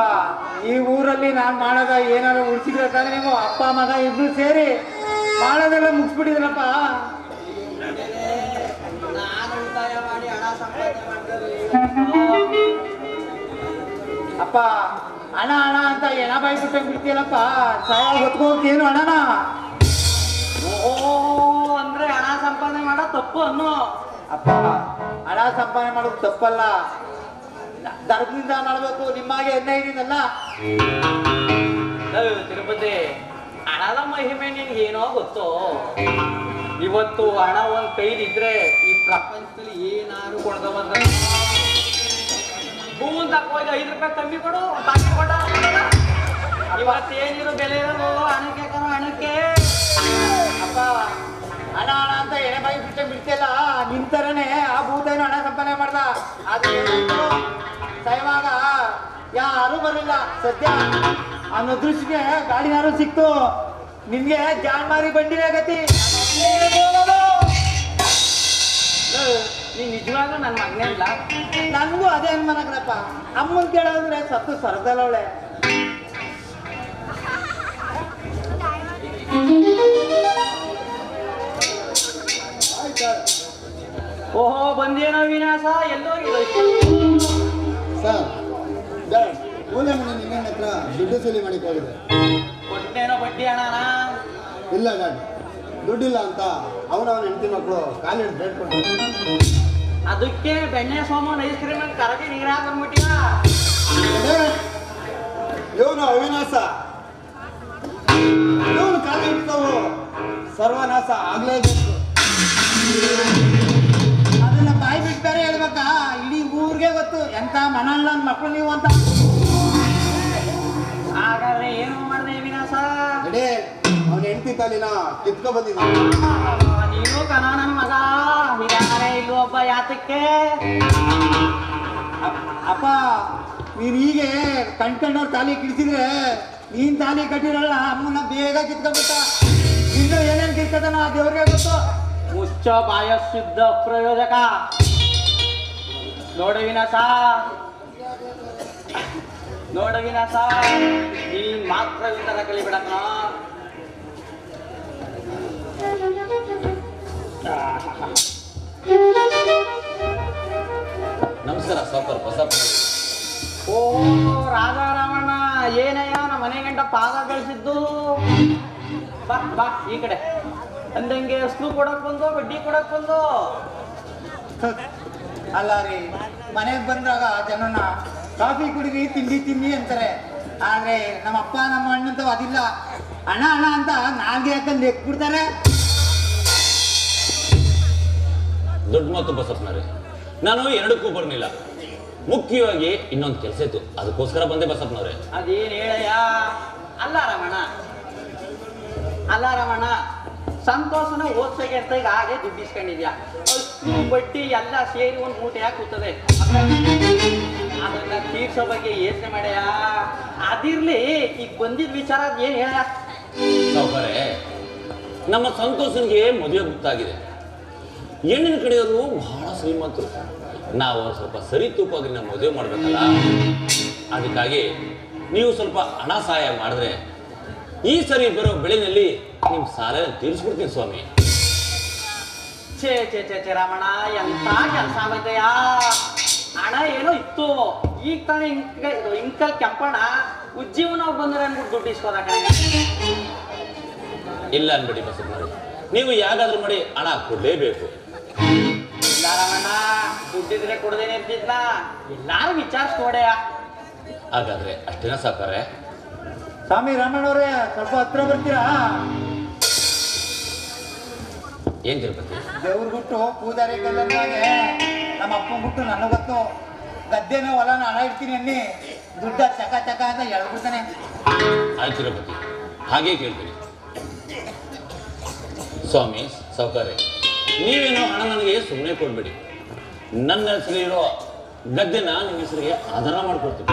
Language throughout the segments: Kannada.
ಅಪ್ಪ ಈ ಊರಲ್ಲಿ ನಾನ್ ಮಾಡೋದ ಏನಾದ್ರು ಉಳಿಸಿದ್ರೆ ತಾನೇ ನೀವು ಅಪ್ಪ ಮಗ ಇಬ್ರು ಸೇರಿ ಮಾಡೋದೆಲ್ಲ ಮುಗಿಸ್ಬಿಟ್ಟಿದ್ರಪ್ಪ. ನಾನು ಉಳಿತಾಯ ಮಾಡಿ ಹಣ ಸಂಪಾದನೆ ಅಪ್ಪ ಹಣ ಹಣ ಅಂತ ಎಣ ಬಾಯ್ಬಿಟ್ಟು ಬಿಡ್ತೀಯಲ್ಲಪ್ಪ ಸಾಯ ಏನು ಹಣನ ಓ ಅಂದ್ರೆ ಹಣ ಸಂಪಾದನೆ ಮಾಡೋ ತಪ್ಪು ಅನ್ನೋ. ಅಪ್ಪ ಹಣ ಸಂಪಾದನೆ ಮಾಡೋದು ತಪ್ಪಲ್ಲ. ಧರ್ಮದಿಂದ ಮಾಡಬೇಕು ನಿಮ್ಮಾಗೆ ಎಣ್ಣೆ ಇದೀನಲ್ಲ ತಿರುಪತಿ, ಹಣದ ಮಹಿಮೆ ನಿನ್ಗೆ ಏನೋ ಗೊತ್ತು? ಇವತ್ತು ಹಣ ಒಂದ್ ಕೈಲಿದ್ರೆ ಈ ಪ್ರಪಂಚದಲ್ಲಿ ಏನಾದ್ರು ಕೊಡ್ದ ಬಂದ ತಕೋಯ್ದು ಐದು ರೂಪಾಯಿ ಕಮ್ಮಿ ಕೊಡು, ಬಾಕಿ ಕೊಡ ಇವತ್ತೇನಿರೋ ಬೆಲೆ ಇರೋದು? ಹಣಕ್ಕೆ ಕಣ, ಹಣಕ್ಕೆ. ಅಪ್ಪ, ಹಣ ಹಣ ಅಂತ ಎಣೆ ಬಾಯಿ ಬಿಟ್ಟೆ ಬಿಡ್ತಿಲ್ಲ. ನಿಂತರನೇ ಆ ಭೂತೇನು ಹಣ ಸಂಪಾದನೆ ಮಾಡ್ದ. ಅದು? ಸಾಯುವಾಗ ಯಾರು ಬರಲಿಲ್ಲ. ಸದ್ಯ ದೃಷ್ಟಿಗೆ ಗಾಡಿ ಯಾರು ಸಿಕ್ತು. ನಿಮ್ಗೆ ಜಾನ್ಮಾರಿ ಬಂಡಿನ ಗತಿ ನೀನ್ ನಿಜವಾಗ್ಲೂ ನನ್ನ ಮಗನೇ ಇಲ್ಲ ನನಗೂ ಅದೇ ಅನ್ಮನಗ್ರಪ್ಪ ಅಮ್ಮನ್ ಕೇಳೋದ್ರೆ ಸತ್ತು ಸರದಲ್ಲವಳೆ ಓಹೋ ಬಂದೇನೋ ಎಲ್ಲೋ ಎಲ್ಲೋಗಿಲ್ಲ ಮೂಲೆ ಮನೆ ನಿಂಗಣ್ಣ ಹತ್ರ ದುಡ್ಡು ಸಲಿ ಮಾಡಿ ಹೋಗಿದೆ ಕೊಟ್ಟೇನೋ ಬಡ್ಡಿ ಹಣನಾ ಇಲ್ಲ ಗಾಡಿ ದುಡ್ಡಿಲ್ಲ ಅಂತ ಅವನವನ ಹೆಂಡತಿ ಮಕ್ಕಳು ಕಾಲಿಡ್ ಬೇಡ್ಕೊಂಡು. ಅದಕ್ಕೆ ಬೆಣ್ಣೆ ಸೋಮನ್ ಐಸ್ ಕ್ರೀಮ್ ಕರಗಿ ನೀರ್ ಹಾಕೊಂಡ್ಬಿಟ್ಟಿಯ ಇವನು ಅವಿನಾಶ. ಇವನು ಕಾಲಿಡ್ತಾವು ಸರ್ವನಾಶ ಆಗ್ಲೇಬೇಕು ಗೊತ್ತು ಎಂತ ಮನಲ್ಲ ಮಕ್ಕಳು ನೀವು ಅಂತ? ಹಾಗಾದ್ರೆ ಏನು ಮಾಡಿದೆ ವಿನಾಸ? ಅಡೇ ಅವನ ಹೆಂಡತಿ ತಾಲಿನ ಕಿತ್ಕೊ ಬಂದಿದ್ದ. ನೀನು ಕಣ ಮಗ. ಇದಾರೆ ಇಲ್ಲೂ ಒಬ್ಬ ಯಾತಕ್ಕೆ? ಅಪ್- ಅಪ್ಪ ನೀನ್ ಹೀಗೆ ಕಣ್ಕಂಡವ್ರ ತಾಲಿ ಕಿಡಿಸಿದ್ರೆ ನೀನ್ ತಾಲಿ ಕಟ್ಟಿರಲ್ಲ ಅಮ್ಮನ ಬೇಗ ಕಿತ್ಕೊಂಡ್ಬಿಟ್ಟ. ಇನ್ನು ಏನೇನ್ ಕಿತ್ಕೋತಾನ ದೇವ್ರಿಗೆ ಗೊತ್ತು. ಉಚ್ಚ ಬಾಯ ಶುದ್ಧ ಪ್ರಯೋಜಕ. ನೋಡು ಸಾ ನೋಡು ಸಾ ನೀನ್ ಮಾತ್ರ ವಿಚಾರ ಕಲಿಬಿಡಕ್ಕ ನಮಸ್ಕಾರ ಸಾವ್ಕಾರ ಬಸಪ್ಪ ಓ ರಾಜಾರಾಮಣ್ಣ ಏನಯ್ಯ ನಮ್ಮ ಮನೆ ಗಂಟ ಪಾದ ಕಳಿಸಿದ್ದು ಬಾ ಬಾ ಈ ಕಡೆ. ಅಂದಂಗೆ ಸ್ಲೂ ಕೊಡಕ್ ಬಂದು ಬಡ್ಡಿ ಕೊಡಕ್ ಬಂದು. ಅಲ್ಲ ರೀ ಮನೆಗೆ ಬಂದಾಗ ಜನನ ಕಾಫಿ ಕುಡಿರಿ ತಿಂಡಿ ತಿನ್ನಿ ಅಂತಾರೆ. ಆದ್ರೆ ನಮ್ಮ ಅಪ್ಪ ನಮ್ಮ ಅಣ್ಣಂತ ಅದಿಲ್ಲ. ಅಣ್ಣ ಅಣ್ಣ ಅಂತ ನಾಲ್ಗೆ ಹಾಕೊಂಡು ನೆಕ್ಬಿಡ್ತಾರೆ ದೊಡ್ಡ ಮಾತು ಬಸಪ್ಪನವ್ರೆ. ನಾನು ಎರಡಕ್ಕೂ ಬರಲಿಲ್ಲ. ಮುಖ್ಯವಾಗಿ ಇನ್ನೊಂದು ಕೆಲಸ ಇತ್ತು. ಅದಕ್ಕೋಸ್ಕರ ಬಂದೆ ಬಸಪ್ಪನವ್ರೆ. ಅದೇನ್ ಹೇಳಯ್ಯ? ಅಲ್ಲ ರಮಣ. ಅಲ್ಲ ರಮಣ. ಸಂತೋಷನ ಓದ್ಸಕ್ಕೆ ಅಂತ ಈಗ ಹಾಗೆ ದುಡ್ಡು ಇಸ್ಕೊಂಡಿದ್ಯಾ ಅಷ್ಟು ಬಡ್ಡಿ ಎಲ್ಲ ಸೇರಿ ಒಂದು ಮೂಟೆ ಯಾಕೆ ಕೂತದೆ. ಅದನ್ನ ತೀರ್ಸೋ ಬಗ್ಗೆ ಯೋಚನೆ ಮಾಡ್ಯಾ? ಅದಿರ್ಲಿ, ಈಗ ಬಂದಿದ್ ವಿಚಾರ ಅದ್ ಏನ್ ಹೇಳ ನಮ್ಮ ಸಂತೋಷನ್ಗೆ ಮದುವೆ ಗೊತ್ತಾಗಿದೆ. ಹೆಣ್ಣಿನ ಕಡೆಯವರು ಬಹಳ ಶ್ರೀಮಂತರು. ನಾವು ಸ್ವಲ್ಪ ಸರಿ ತೂಕವಾಗಿ ನಾವು ಮದುವೆ ಮಾಡ್ಬೇಕಲ್ಲ. ಅದಕ್ಕಾಗಿ ನೀವು ಸ್ವಲ್ಪ ಹಣ ಸಹಾಯ ಮಾಡಿದ್ರೆ ಈ ಸರಿ ಬರೋ ಬೆಳೆನಲ್ಲಿ ನಿಮ್ ಸಾಲ ತೀರಿಸ್ಬಿಡ್ತೀನಿ ಸ್ವಾಮಿ. ಛೇ ಛೇ ಛೇ ಛೇ ರಾಮಣ ಎಂತ ಕೆಲಸ ಆಗೈತಯ್ಯ ಹಣ ಏನೋ ಇತ್ತು. ಈಗ ತಾನೇ ಇಂಕ ಇಂಕಲ್ ಕೆಂಪಣ ಉಜ್ಜೀವನ ಬಂದ್ರೆ ಅನ್ಬಿಟ್ಟು ದುಡ್ಡು ಇಸ್ಕೋದ ಕಣೆ. ಇಲ್ಲ ಅನ್ಬಿಡಿ ಬಸಪ್ಪನವ್ರೆ ನೀವು ಯಾವ್ದಾದ್ರು ಮಾಡಿ ಹಣ ಕೊಡಲೇಬೇಕು. ಇಲ್ಲ ರಾಮಣ್ಣ ದುಡ್ಡಿದ್ರೆ ಕೊಡದೇನೆ ಇರ್ತಿದ್ನ. ಎಲ್ಲಾರು ವಿಚಾರಿಸ್ಕೊಡೆಯ ಹಾಗಾದ್ರೆ ಅಷ್ಟೇನ ಸಾಕಾರೆ ಸ್ವಾಮಿ ರಾಮಣ್ಣವ್ರೆ ಸ್ವಲ್ಪ ಹತ್ರ ಬರ್ತೀರಾ? ಏನ್ ತಿರುಪತಿ? ದೇವ್ರ ಬಿಟ್ಟು ಪೂಜಾರಿ ಕಲ್ಲಂದಾಗೆ ನಮ್ಮ ಅಪ್ಪ ಬಿಟ್ಟು ನನಗೆ ಗೊತ್ತು ಗದ್ದೆನ ಹೊಲನ ಹಣ ಇಡ್ತೀನಿ ಅನ್ನಿ ದುಡ್ಡ ಚಕ ಚಕ ಅಂತ ಎಳ್ಬಿಡ್ತಾನೆ ಆಯ್ತು ತಿರುಪತಿ. ಹಾಗೇ ಕೇಳ್ತೀನಿ. ಸ್ವಾಮಿ ಸೌಕರ್ಯ ನೀವೇನು ಹಣ ನನಗೆ ಸುಮ್ಮನೆ ಕೊಡ್ಬೇಡಿ. ನನ್ನ ಹೆಸರಿರೋ ಗದ್ದೆನ ನಿಮ್ಮ ಹೆಸರಿಗೆ ಆಧಾರ ಮಾಡ್ಕೊಡ್ತೀನಿ.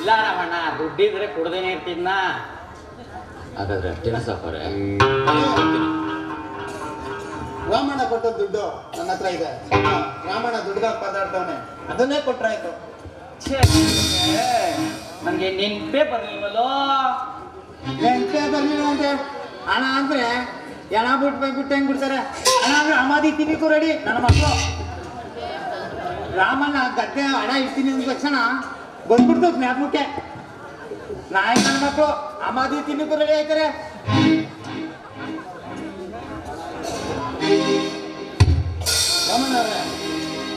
ಇಲ್ಲ ರಮಣ್ಣ ದುಡ್ಡಿದ್ರೆ ಕುಡ್ದೇನೆ ಇರ್ತಿದ್ನ. ಹಾಗಾದ್ರೆ ಅಷ್ಟೇನ ರಾಮಣ್ಣ ಕೊಟ್ಟ ದುಡ್ಡು ನನ್ನ ಹತ್ರ ಇದೆ. ರಾಮಣ್ಣ ದುಡ್ಡು ಪದಾಡ್ತವನೆ ಅದನ್ನೇ ಕೊಟ್ರಾಯ್ತು ನನ್ಗೆ ನನಗೆ ನೆನ್ಪೇ ಬರ್ಲಿಲ್ವಲ್ಲೋ ನೆನ್ಪೇ ಬರ್ಲಿಲ್ಲ ಅಂತೆ. ಹಣ ಅಂದ್ರೆ ಎಣ ಬಿಟ್ಟು ಬಿಟ್ಟು ಹೆಂಗ್ ಬಿಡ್ತಾರೆ? ಹಣ ಅಂದ್ರೆ ಅಮಾದಿ ತಿನ್ನಿಕು ರೆಡಿ ನನ್ನ ಮಕ್ಕಳು. ರಾಮಣ್ಣ ಗದ್ದೆ ಹಣ ಇಡ್ತೀನಿ ಅಂದ ತಕ್ಷಣ ಬಂದ್ಬಿಡ್ತು ಜ್ಞಾಪಕಕ್ಕೆ ನಾಯಿ ನನ್ನ ಮಕ್ಕಳು ಅಮಾದಿ ತಿನ್ನು ರೆಡಿ ಆಯ್ತಾರೆ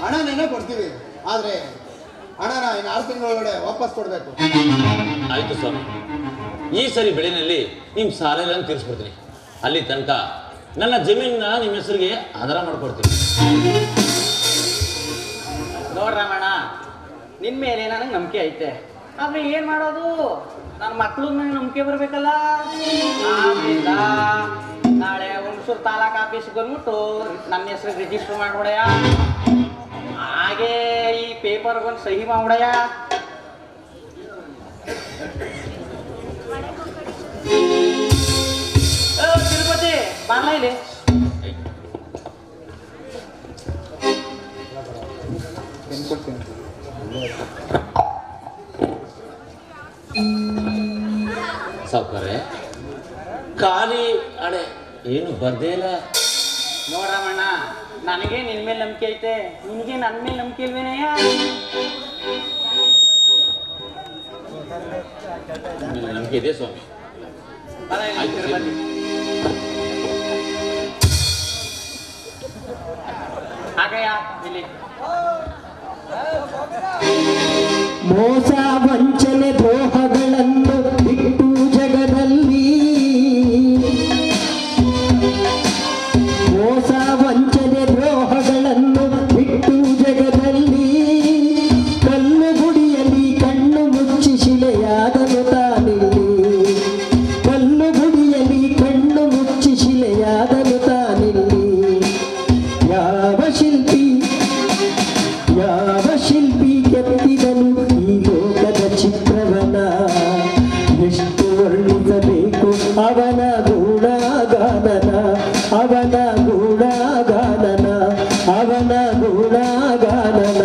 ಹಣ ನೆನೆ ಕೊಡ್ತೀವಿ ಆದ್ರೆ ಹಣನ ಇನ್ನು ಆರು ತಿಂಗಳೊಳಗಡೆ ವಾಪಸ್ ಕೊಡ್ಬೇಕು. ಆಯ್ತು ಸ್ವಾಮಿ ಈ ಸರಿ ಬೆಳೆನಲ್ಲಿ ನಿಮ್ಮ ಸಾಲ ಎಲ್ಲ ತೀರಿಸ್ಬಿಡ್ತೀನಿ. ಅಲ್ಲಿ ತನಕ ನನ್ನ ಜಮೀನನ್ನ ನಿಮ್ಮ ಹೆಸರಿಗೆ ಆಧಾರ ಮಾಡ್ಕೊಡ್ತೀನಿ. ನೋಡ್ರಮಣ ನಿನ್ ಮೇಲೆ ನನಗೆ ನಂಬಿಕೆ ಐತೆ. ಆದ್ರೆ ಏನ್ ಮಾಡೋದು? ನನ್ನ ಮಕ್ಳು ನನಗೆ ನಂಬಿಕೆ ಬರ್ಬೇಕಲ್ಲ? ನಾಳೆ ಹುಣಸೂರು ತಾಲೂಕ್ ಆಫೀಸ್ ಬಂದ್ಬಿಟ್ಟು ನನ್ನ ಹೆಸರು ರಿಜಿಸ್ಟರ್ ಮಾಡ್ಬಿಡಯ ಹಾಗೆ ಈ ಪೇಪರ್ ಬಂದು ಸಹಿ ಮಾಡ್ಬಿಡಯ ತಿರುಪತಿ ಬಾರ್ಲ ಇಲ್ಲಿ. ಸಾವುಕಾರೆ ಖಾಲಿ ಅಡೆ ಏನು ಬರ್ದೇ ಇಲ್ಲ ನೋಡ್ರಮಣ್ಣ ನನಗೆ ನಿನ್ ಮೇಲೆ ನಂಬಿಕೆ ಐತೆ. ನಿನಗೆ ನನ್ನ ಮೇಲೆ ನಂಬಿಕೆ ಇಲ್ವೇನಯ್ಯ ನಂಬಿಕೆ ಇದೆ ಸ್ವಾಮಿ. ಬರ ಆಯ್ತು, ಇಲ್ಲಿ. ಮೋಸ ಗುಣಗಾನನ ಅವನ ಗುಣಗಾನನ ಅವನ ಗುಣಗಾನನ.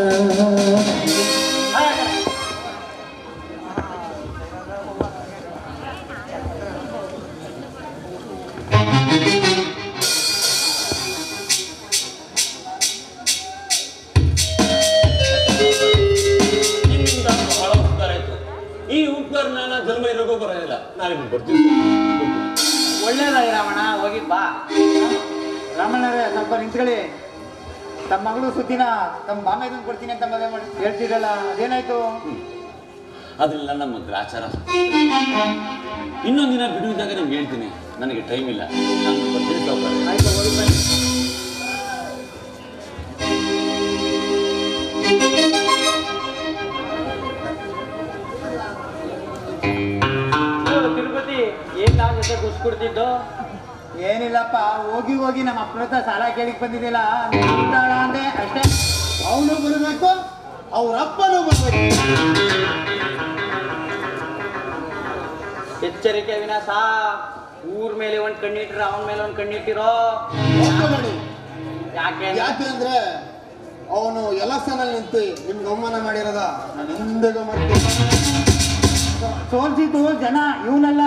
ಈ ಉಪಕಾರ ನಾನು ಜನ್ಮ ಇರೋಗೂ ಬರೋದಿಲ್ಲ ನಾವೇನು ಬರ್ತೀನಿ. ಒಳ್ಳೇದಾಗಿ ರಾವಣ ಹೋಗಿ ಬಾ. ರಾಮಣ್ಣರೇ ಸ್ವಲ್ಪ ನಿಂತ್ಕೊಳ್ಳಿ. ತಮ್ಮ ಮಗಳು ಸುದ್ದಿನ ತಮ್ಮ ಮಾಮೇದನ್ ಕೊಡ್ತೀನಿ ಅಂತ ಮದುವೆ ಮಾಡಿ ಹೇಳ್ತಿದ್ದಲ್ಲ ಅದೇನಾಯ್ತು? ಅದೆಲ್ಲ ನಮ್ಮ ಗ್ರಾಚಾರ ಇನ್ನೊಂದು ದಿನ ಬಿಡುವಿದ್ದಾಗ ನಿಮ್ಗೆ ಹೇಳ್ತೀನಿ. ನನಗೆ ಟೈಮ್ ಇಲ್ಲ. ನಾನು ಬರ್ತೀನಿ ಆಯ್ತು ಹೋಗಿ ಬನ್ನಿ. ಏನ್ ನಾವ್ ಜೊತೆ ಗುಸ್ಕೊಡ್ತಿದ್ದು? ಏನಿಲ್ಲಪ್ಪ ಹೋಗಿ ಹೋಗಿ ನಮ್ಮ ಅಪ್ಪನ ಹತ್ರ ಸಾಲ ಕೇಳಿಕ್ ಬಂದಿದ್ದಿಲ್ಲ. ಅಂದ್ರೆ ಅಂದೆ ಅಷ್ಟೇ. ಅವನು ಬರಬೇಕು ಅವ್ರ ಅಪ್ಪನೂ ಬರಬೇಕು. ಎಚ್ಚರಿಕೆ ವಿನಾಶ. ಊರ್ ಮೇಲೆ ಒಂದ್ ಕಣ್ಣಿಟ್ರ ಅವನ ಮೇಲೆ ಒಂದ್ ಕಣ್ಣಿಟ್ಟಿರೋ. ಯಾಕೆ? ಯಾಕೆ ಅಂದ್ರೆ ಅವನು ಎಲಸನಲ್ಲಿ ನಿಂತು ನಿಮ್ಗೆ ಅವಮಾನ ಮಾಡಿರೋದ. ನಾನು ಎಂದಿಗೂ ಮಾಡ್ತೀನಿ ತೋರಿಸಿದ್ದು ಜನ ಇವನಲ್ಲ.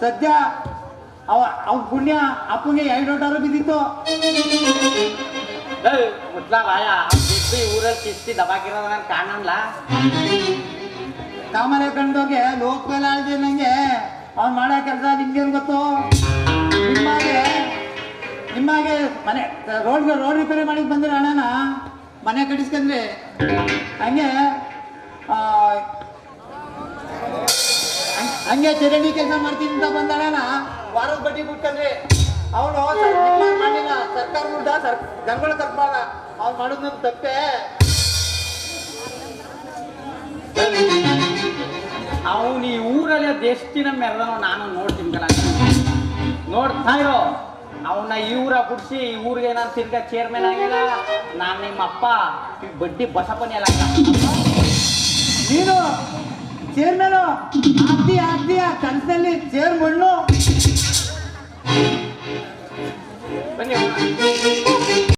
ಸದ್ಯ ಅವ ಅವ್ನ ಪುಣ್ಯ ಅಪ್ಪಂಗೆ ಎರಡು ಡಾಲರ್ ಬಿದ್ದಿತ್ತು. ಮುಟ್ಲ ಬಾಯ ಬಿದ್ದು ಈ ಊರಲ್ಲಿ ಕಿಸ್ತಿ ದಬಾಕಿರೋದ ನನ್ ಕಾಣಲ್ಲ. ಕಾಮಲೆ ಕಂಡೋಗೆ ಲೋಕಲ್ ಆಳ್ದೆ ನಂಗೆ ಅವ್ನು ಮಾಡೋ ಕೆಲಸ ನಿಮ್ಗೇನು ಗೊತ್ತು? ನಿಮ್ಮಾಗೆ ನಿಮ್ಮಾಗೆ ಮನೆ ರೋಡ್ ರೋಡ್ ರಿಪೇರಿ ಮಾಡಿದ್ ಬಂದ್ರೆ ಅಣ್ಣನ ಮನೆ ಕಟ್ಟಿಸ್ಕೊಂಡ್ರಿ ಹಂಗೆ ಆ, ಹಂಗ್- ಚರಂಡಿ ಕೆಲಸ ಮಾಡ್ತೀನಿ ಅಂತ ಬಂದಾಳಣ ವಾರದ ಬಡ್ಡಿ ಬಿಟ್ಕಂದ್ರೆ ಅವನು ಮಾಡಿಲ್ಲ ಸರ್ಕಾರ ದುಡ್ಡ ಸರ್ ಜನಗಳು ಮಾಡ್ದ ಅವ್ನು ಮಾಡೋದು ನಮ್ ತಪ್ಪೆ. ಅವನು ಈ ಊರಲ್ಲಿ ಎಷ್ಟು ದಿನ ಮೆರೆದನೋ ನಾನು ನೋಡ್ತೀನಿ ಕಣ ನೋಡ್ತಾ ಇರೋ ಅವನ್ನ ಈ ಊರ ಬಿಡಿಸಿ ಈ ಊರಿಗೆ ನಾನು ತಿರ್ಗಾ ಚೇರ್ಮನ್ ಆಗಿಲ್ಲ. ನಾನು ನಿಮ್ಮ ಅಪ್ಪ ಈ ಬಡ್ಡಿ ಬಸಪ್ಪನೇ ಅಲ್ಲ. ನೀನು ಚೇರ್ಮನ್ ಆಗ್ತಿ ಆಗ್ತೀಯ ಕನಸಲ್ಲಿ ಚೇರ್ ಮಣ್ಣು. ಬನ್ನಿ.